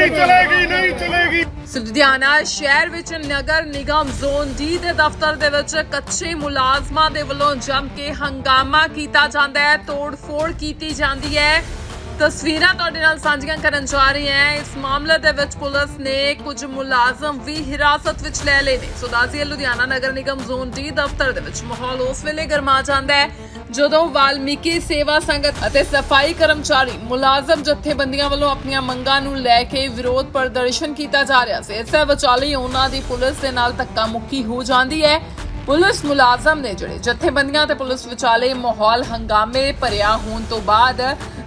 ਨਹੀਂ ਚਲੇਗੀ ਨਹੀਂ ਚਲੇਗੀ। ਸੁਧਿਆਣਾ ਸ਼ਹਿਰ ਵਿੱਚ ਨਗਰ ਨਿਗਮ ਜ਼ੋਨ ਡੀ ਦੇ ਦਫ਼ਤਰ ਦੇ ਵਿੱਚ ਕੱਚੇ ਮੁਲਾਜ਼ਮਾਂ ਦੇ ਵੱਲੋਂ ਜੰਮ ਕੇ ਹੰਗਾਮਾ ਕੀਤਾ ਜਾਂਦਾ ਹੈ, ਤੋੜ-ਫੋੜ ਕੀਤੀ ਜਾਂਦੀ ਹੈ। ਤਸਵੀਰਾਂ ਤੁਹਾਡੇ ਨਾਲ ਸਾਂਝੀਆਂ ਕਰਨ ਜਾ ਰਹੀ ਹਾਂ। ਇਸ ਮਾਮਲੇ ਦੇ ਵਿੱਚ ਪੁਲਿਸ ਨੇ ਕੁਝ ਮੁਲਾਜ਼ਮ ਵੀ ਹਿਰਾਸਤ ਵਿੱਚ ਲੈ ਲਏ ਨੇ। ਸੋ ਦੱਸੀਏ ਲੁਧਿਆਣਾ ਨਗਰ ਨਿਗਮ ਜ਼ੋਨ ਡੀ ਦਫ਼ਤਰ ਦੇ ਵਿੱਚ ਮਾਹੌਲ ਉਸ ਵੇਲੇ ਗਰਮਾ ਜਾਂਦਾ ਹੈ, ਜਦੋਂ ਵਾਲਮੀਕੀ ਸੇਵਾ ਸੰਗਤ ਅਤੇ ਸਫ਼ਾਈ ਕਰਮਚਾਰੀ ਮੁਲਾਜ਼ਮ ਜਥੇਬੰਦੀਆਂ ਵੱਲੋਂ ਆਪਣੀਆਂ ਮੰਗਾਂ ਨੂੰ ਲੈ ਕੇ ਵਿਰੋਧ ਪ੍ਰਦਰਸ਼ਨ ਕੀਤਾ ਜਾ ਰਿਹਾ ਸੀ। ਇਸੇ ਵਿਚਾਲੇ ਉਹਨਾਂ ਦੀ ਪੁਲਿਸ ਦੇ ਨਾਲ ਧੱਕਾ ਮੁੱਕੀ ਹੋ ਜਾਂਦੀ ਹੈ। ਪੁਲਿਸ ਮੁਲਾਜ਼ਮ ਨੇ ਜਿਹੜੇ ਜਥੇਬੰਦੀਆਂ ਤੇ ਪੁਲਿਸ ਵਿਚਾਲੇ ਮਾਹੌਲ ਹੰਗਾਮੇ ਭਰਿਆ ਹੋਣ ਤੋਂ ਬਾਅਦ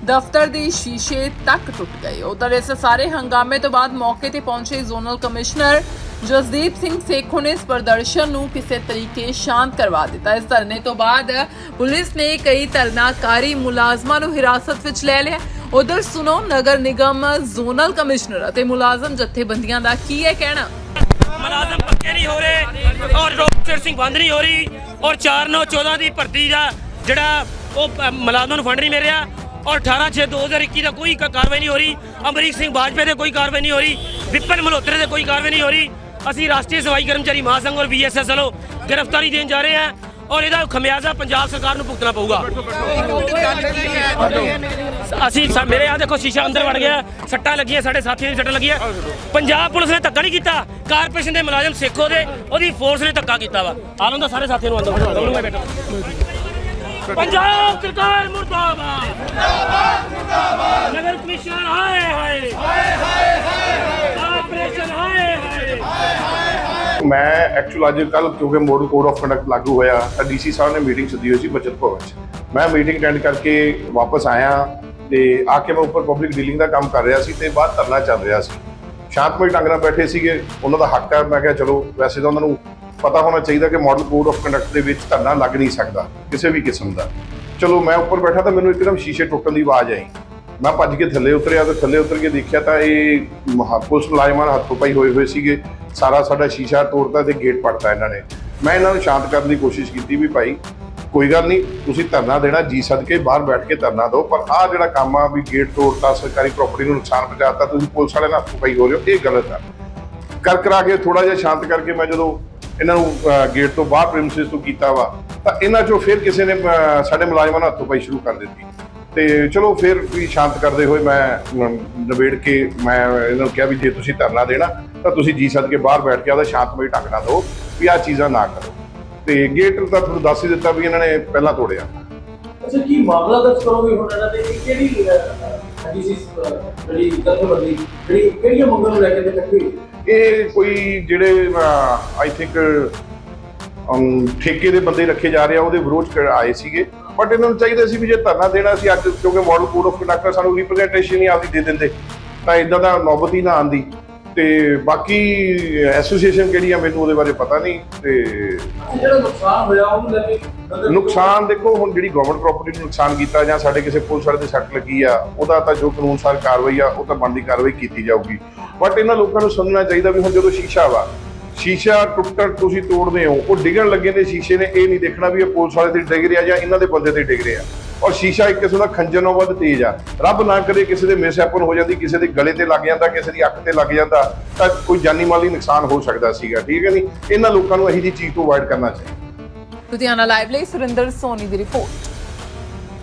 ਦਫ਼ਤਰ ਦੇ ਸ਼ੀਸ਼ੇ ਤੱਕ ਟੁੱਟ ਗਏ। ਉਧਰ ਇਸ ਸਾਰੇ ਹੰਗਾਮੇ ਤੋਂ ਬਾਅਦ ਮੌਕੇ ਤੇ ਪਹੁੰਚੇ ਜ਼ੋਨਲ ਕਮਿਸ਼ਨਰ ਜਸਦੀਪ ਸਿੰਘ ਸੇਖੋਂ ਨੇ ਇਸ ਪ੍ਰਦਰਸ਼ਨ ਨੂੰ ਕਿਸੇ ਤਰੀਕੇ ਸ਼ਾਂਤ ਕਰਵਾ ਦਿੱਤਾ। ਇਸ ਧਰਨੇ ਤੋਂ ਬਾਅਦ ਪੁਲਿਸ ਨੇ ਕਈ ਧਰਨਾਕਾਰੀ ਮੁਲਾਜ਼ਮਾਂ ਨੂੰ ਹਿਰਾਸਤ ਵਿੱਚ ਲੈ ਲਿਆ। ਉਧਰ ਸੁਣੋ, ਨਗਰ ਨਿਗਮ ਜ਼ੋਨਲ ਕਮਿਸ਼ਨਰ ਅਤੇ ਮੁਲਾਜ਼ਮ ਜਥੇਬੰਦੀਆਂ ਦਾ ਕੀ ਹੈ ਕਹਿਣਾ? ਮੁਲਾਜ਼ਮ ਪੱਕੇ ਨਹੀਂ ਹੋ ਰਹੇ ਔਰ ਰੋਕਟਰ ਸਿੰਘ ਬੰਦ ਨਹੀਂ ਹੋ ਰਹੀ ਔਰ 4 9 14 ਦੀ ਭਰਤੀ ਦਾ ਜਿਹੜਾ ਉਹ ਮੁਲਾਜ਼ਮਾਂ ਨੂੰ ਫੰਡ ਨਹੀਂ ਮਿਲ ਰਿਹਾ। ਔਰ 18 6 2021 ਦਾ ਕੋਈ ਕਾਰਵਾਈ ਨਹੀਂ ਹੋ ਰਹੀ। ਅਮਰੀਕ ਸਿੰਘ ਬਾਜਪੇ ਤੇ ਕੋਈ ਕਾਰਵਾਈ ਨਹੀਂ ਹੋ ਰਹੀ। ਵਿਪਨ ਮਲਹੋਤਰੇ ਤੇ ਕੋਈ ਕਾਰਵਾਈ ਨਹੀਂ ਹੋ ਰਹੀ। ਅਸੀਂ ਰਾਸ਼ਟਰੀ ਸਫ਼ਾਈ ਕਰਮਚਾਰੀ ਮਹਾਸੰਘ ਔਰ ਬੀਐਸਐਸ ਵੱਲੋਂ ਗ੍ਰਿਫਤਾਰੀ ਦੇਣ ਜਾ ਰਹੇ ਹਾਂ ਔਰ ਇਹਦਾ ਖਮਿਆਜ਼ਾ ਪੰਜਾਬ ਸਰਕਾਰ ਨੂੰ ਭੁਗਤਣਾ ਪਊਗਾ। ਅਸੀਂ ਮੇਰੇ ਆ ਦੇਖੋ ਸ਼ੀਸ਼ਾ ਅੰਦਰ ਵੜ ਗਿਆ। ਸੱਟਾਂ ਲੱਗੀਆਂ, ਸਾਡੇ ਸਾਥੀਆਂ ਦੀ ਸੱਟਾਂ ਲੱਗੀਆਂ। ਪੰਜਾਬ ਪੁਲਿਸ ਨੇ ਧੱਕਾ ਨਹੀਂ ਕੀਤਾ। ਕਾਰਪੋਰੇਸ਼ਨ ਦੇ ਮੁਲਾਜ਼ਮ ਸੇਖੋ ਦੇ ਉਹਦੀ ਫੋਰਸ ਨੇ ਧੱਕਾ ਕੀਤਾ ਵਾ। ਆਲਮ ਦਾ ਸਾਰੇ ਸਾਥੀਆਂ ਨੂੰ ਅੰਦਰ ਦੋਨੋਂ ਪੰਜਾਬ ਸਰਕਾਰ ਮੁਰਦਾਬਾਦ। ਮੁਰਦਾਬਾਦ ਮੁਰਦਾਬਾਦ ਨਗਰ ਕਮਿਸ਼ਨਰ ਹਾਏ ਹਾਏ। ਹਾਏ ਹਾਏ ਕਾਰਪੋਰੇਸ਼ਨ ਹਾਏ ਹਾਏ। ਮੈਂ ਐਕਚੁਅਲ ਅੱਜ ਕੱਲ ਕਿਉਂਕਿ ਮੋਡਲ ਕੋਡ ਆਫ ਕੰਡਕਟ ਲਾਗੂ ਹੋਇਆ, ਤਾਂ ਡੀਸੀ ਸਾਹਿਬ ਨੇ ਮੀਟਿੰਗ ਸੱਦੀ ਹੋਈ ਸੀ ਬਚਤ ਭਵਨ 'ਚ। ਮੈਂ ਮੀਟਿੰਗ ਅਟੈਂਡ ਕਰਕੇ ਵਾਪਸ ਆਇਆ ਤੇ ਆ ਕੇ ਮੈਂ ਉੱਪਰ ਪਬਲਿਕ ਡੀਲਿੰਗ ਦਾ ਕੰਮ ਕਰ ਰਿਹਾ ਸੀ ਤੇ ਬਾਅਦ ਧਰਨਾ ਚੱਲ ਰਿਹਾ ਸੀ। ਸ਼ਾਂਤਮਈ ਢੰਗ ਨਾਲ ਬੈਠੇ ਸੀਗੇ, ਉਹਨਾਂ ਦਾ ਹੱਕ ਹੈ। ਮੈਂ ਕਿਹਾ ਚਲੋ, ਵੈਸੇ ਤਾਂ ਉਹਨਾਂ ਨੂੰ ਪਤਾ ਹੋਣਾ ਚਾਹੀਦਾ ਕਿ ਮਾਡਲ ਕੋਡ ਆਫ ਕੰਡਕਟ ਦੇ ਵਿੱਚ ਧਰਨਾ ਲੱਗ ਨਹੀਂ ਸਕਦਾ, ਕਿਸੇ ਵੀ ਕਿਸਮ ਦਾ। ਚਲੋ, ਮੈਂ ਉੱਪਰ ਬੈਠਾ ਤਾਂ ਮੈਨੂੰ ਇੱਕਦਮ ਸ਼ੀਸ਼ੇ ਟੁੱਟਣ ਦੀ ਆਵਾਜ਼ ਆਈ। ਮੈਂ ਭੱਜ ਕੇ ਥੱਲੇ ਉਤਰਿਆ ਤੇ ਥੱਲੇ ਉਤਰ ਕੇ ਦੇਖਿਆ ਤਾਂ ਇਹ ਮਹਾ- ਪੁਲਿਸ ਮੁਲਾਜ਼ਮਾਂ ਨਾਲ ਹੱਥੋਂ ਪਾਈ ਹੋਏ ਹੋਏ ਸੀਗੇ। ਸਾਰਾ ਸਾਡਾ ਸ਼ੀਸ਼ਾ ਤੋੜਤਾ ਤੇ ਗੇਟ ਪੜਤਾ ਇਹਨਾਂ ਨੇ। ਮੈਂ ਇਹਨਾਂ ਨੂੰ ਸ਼ਾਂਤ ਕਰਨ ਦੀ ਕੋਸ਼ਿਸ਼ ਕੀਤੀ ਵੀ ਭਾਈ, ਕੋਈ ਗੱਲ ਨਹੀਂ, ਤੁਸੀਂ ਧਰਨਾ ਦੇਣਾ, ਜੀ ਸਦਕੇ ਬਾਹਰ ਬੈਠ ਕੇ ਧਰਨਾ ਦਿਓ, ਪਰ ਆਹ ਜਿਹੜਾ ਕੰਮ ਆ ਵੀ ਗੇਟ ਤੋੜਤਾ, ਸਰਕਾਰੀ ਪ੍ਰਾਪਰਟੀ ਨੂੰ ਨੁਕਸਾਨ ਪਹੁੰਚਾਤਾ, ਤੁਸੀਂ ਪੁਲਿਸ ਵਾਲਿਆਂ ਨਾਲ ਹੱਥੋਂ ਪਾਈ ਹੋ ਰਹੇ ਹੋ, ਇਹ ਗਲਤ ਆ। ਕਰ ਕਰਾ ਕੇ ਥੋੜਾ ਜਿਹਾ ਸ਼ਾਂਤ ਕਰਕੇ ਮੈਂ ਜਦੋਂ ਇਹਨਾਂ ਨੂੰ ਗੇਟ ਤੋਂ ਬਾਹਰ ਪ੍ਰੀਮਿਸਿਸ ਤੋਂ ਕੀਤਾ ਵਾ ਤਾਂ ਇਹਨਾਂ ਚੋਂ ਫਿਰ ਕਿਸੇ ਨੇ ਸਾਡੇ ਮੁਲਾਜ਼ਮਾਂ ਨੂੰ ਹੱਥੋਂ ਪਾਈ ਸ਼ੁਰੂ ਕਰ ਦਿੱਤੀ। ਤੇ ਚਲੋ ਫਿਰ ਵੀ ਸ਼ਾਂਤ ਕਰਦੇ ਹੋਏ ਮੈਂ ਅਮ, ਕੇ ਮੈਂ ਇਹਨਾਂ ਨੂੰ ਕਿਹਾ ਵੀ ਜੇ ਤੁਸੀਂ ਧਰਨਾ ਦੇਣਾ ਤਾਂ ਤੁਸੀਂ ਜੀ ਸੱਦ ਕੇ ਬਾਹਰ ਬੈਠ ਕੇ ਆਦਾ ਸ਼ਾਂਤਮਈ ਢੰਗ ਨਾਲ ਦਿਓ ਵੀ ਆਹ ਚੀਜ਼ਾਂ ਨਾ ਕਰੋ। ਤੇ ਗੇਟ ਤਾਂ ਤੁਹਾਨੂੰ ਦੱਸ ਹੀ ਦਿੱਤਾ ਵੀ ਇਹਨਾਂ ਨੇ ਪਹਿਲਾਂ ਤੋੜਿਆ। ਅੱਛਾ ਕੀ ਮਾਮਲਾ ਦਰਜ ਕਰੋਗੇ ਹੁਣ ਇਹਨਾਂ ਤੇ? ਕਿਹੜੀ ਡੀਸੀ ਜਿਹੜੀ ਜਥੇਬੰਦੀ ਜਿਹੜੀ ਕਿਹੜੀਆਂ ਮੰਗਾਂ ਨੂੰ ਲੈ ਕੇ ਤੇ ਇਕੱਠੀ ਇਹ ਕੋਈ ਜਿਹੜੇ ਆਈ ਥਿੰਕ ਠੇਕੇ ਦੇ ਬੰਦੇ ਰੱਖੇ ਜਾ ਰਹੇ ਆ, ਉਹਦੇ ਵਿਰੋਧ ਆਏ ਸੀਗੇ। ਬਟ ਇਹਨਾਂ ਨੂੰ ਚਾਹੀਦਾ ਸੀ ਵੀ ਜੇ ਧਰਨਾ ਦੇਣਾ ਸੀ ਅੱਜ, ਕਿਉਂਕਿ ਮਾਡਲ ਕੋਡ ਆਫ ਕੰਡਕਟ ਸਾਨੂੰ ਰਿਪਰੈਜ਼ੈਂਟੇਸ਼ਨ ਹੀ ਆਪਦੀ ਦੇ ਦਿੰਦੇ। ਤਾਂ ਇਦਾਂ ਦਾ ਨੌਬਤ ਹੀ ਨਾ ਆਂਦੀ ਤੇ ਬਾਕੀ ਐਸੋਸੀਏਸ਼ਨ ਕਿਹੜੀ ਆ ਮੈਨੂੰ ਉਹਦੇ ਬਾਰੇ ਪਤਾ ਨਹੀਂ ਤੇ ਜਿਹੜਾ ਨੁਕਸਾਨ ਹੋਇਆ ਉਹਨੂੰ ਲੈ ਕੇ ਨੁਕਸਾਨ ਦੇਖੋ ਹੁਣ ਜਿਹੜੀ ਗਵਰਨਮੈਂਟ ਪ੍ਰਾਪਰਟੀ ਨੂੰ ਨੁਕਸਾਨ ਕੀਤਾ ਜਾਂ ਸਾਡੇ ਕਿਸੇ ਪੁਲਿਸ ਵਾਲੇ ਦੇ ਸੱਟ ਲੱਗੀ ਆ ਉਹਦਾ ਤਾਂ ਜੋ ਕਾਨੂੰਨ ਸਾਰ ਕਾਰਵਾਈ ਆ ਉਹ ਤਾਂ ਬਣਦੀ ਕਾਰਵਾਈ ਕੀਤੀ ਜਾਊਗੀ। ਬਟ ਇਹਨਾਂ ਲੋਕਾਂ ਨੂੰ ਸਮਝਣਾ ਚਾਹੀਦਾ ਵੀ ਹੁਣ ਜਦੋਂ ਸ਼ੀਸ਼ਾ ਵਾ ਸ਼ੀਸ਼ਾ ਟੁੱਟਣ ਤੁਸੀਂ ਤੋੜਦੇ ਹੋ ਉਹ ਡਿੱਗਣ ਲੱਗੇ ਨੇ ਸ਼ੀਸ਼ੇ ਨੇ ਇਹ ਨਹੀਂ ਦੇਖਣਾ ਵੀ ਇਹ ਪੁਲਿਸ ਵਾਲੇ ਤੇ ਡਿੱਗ ਰਿਹਾ ਜਾਂ ਇਹਨਾਂ ਦੇ ਬੰਦੇ ਤੇ ਡਿੱਗ ਰਿਹਾ। ਔਰ ਸ਼ੀਸ਼ਾ ਇੱਕ ਕਿਸਮ ਦਾ ਖੰਜਰ ਨਾਲੋਂ ਵੱਧ ਤੇਜ਼ ਆ। ਰੱਬ ਨਾ ਕਰੇ ਕਿਸੇ ਦੇ ਮਿਸਹੈਪਨ ਹੋ ਜਾਂਦੀ, ਕਿਸੇ ਦੇ ਗਲੇ ਤੇ ਲੱਗ ਜਾਂਦਾ, ਕਿਸੇ ਦੀ ਅੱਖ ਤੇ ਲੱਗ ਜਾਂਦਾ, ਤਾਂ ਕੋਈ ਜਾਨੀ ਮਾਲੀ ਨੁਕਸਾਨ ਹੋ ਸਕਦਾ ਸੀਗਾ, ਠੀਕ ਹੈ ਨਹੀਂ? ਇਹਨਾਂ ਲੋਕਾਂ ਨੂੰ ਇਹੀ ਜੀ ਚੀਜ਼ ਤੋਂ ਅਵਾਇਡ ਕਰਨਾ ਚਾਹੀਦਾ। ਲੁਧਿਆਣਾ ਲਾਈਵ ਲਈ ਸੁਰਿੰਦਰ ਸੋਨੀ ਦੀ ਰਿਪੋਰਟ।